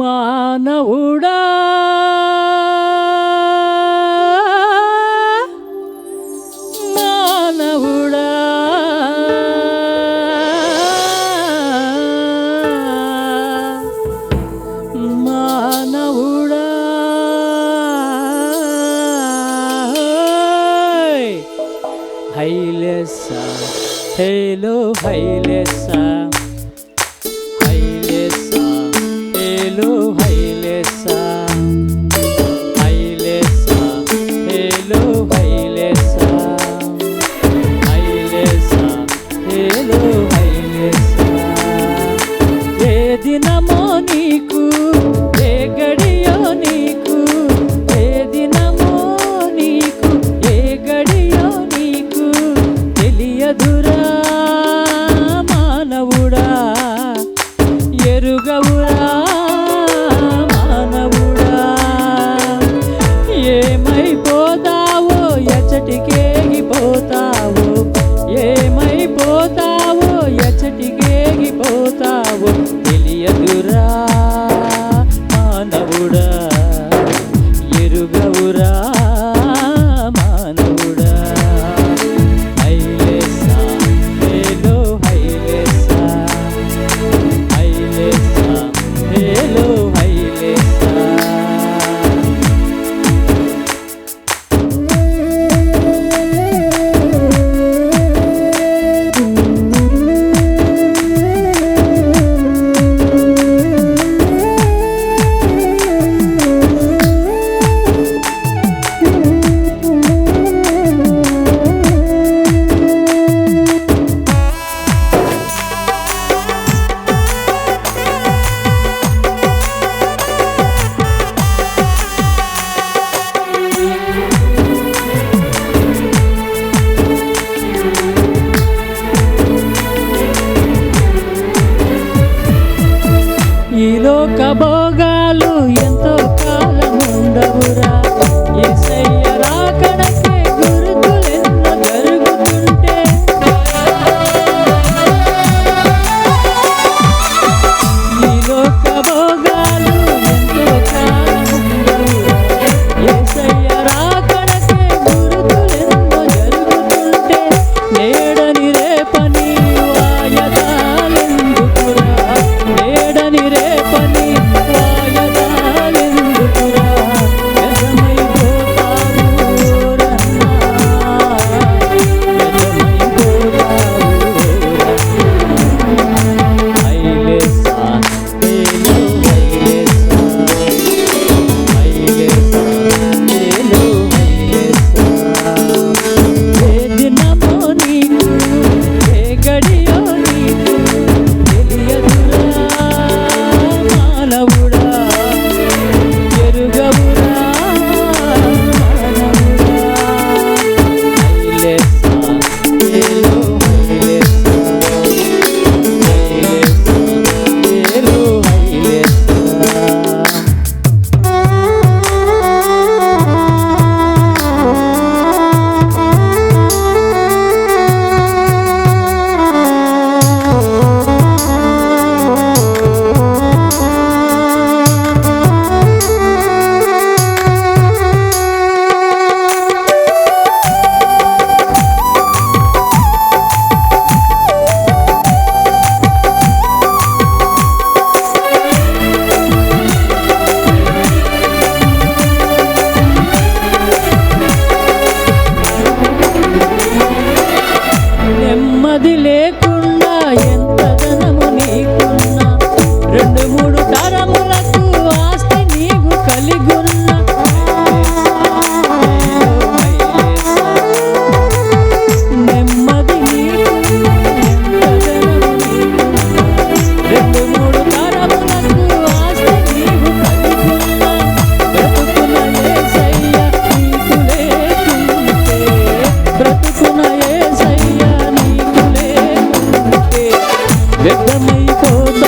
మానవుడా. మానవుడా. మానవుడా. హైలెస్. హేలో హైలెస్సా toda Sabaga দেখবে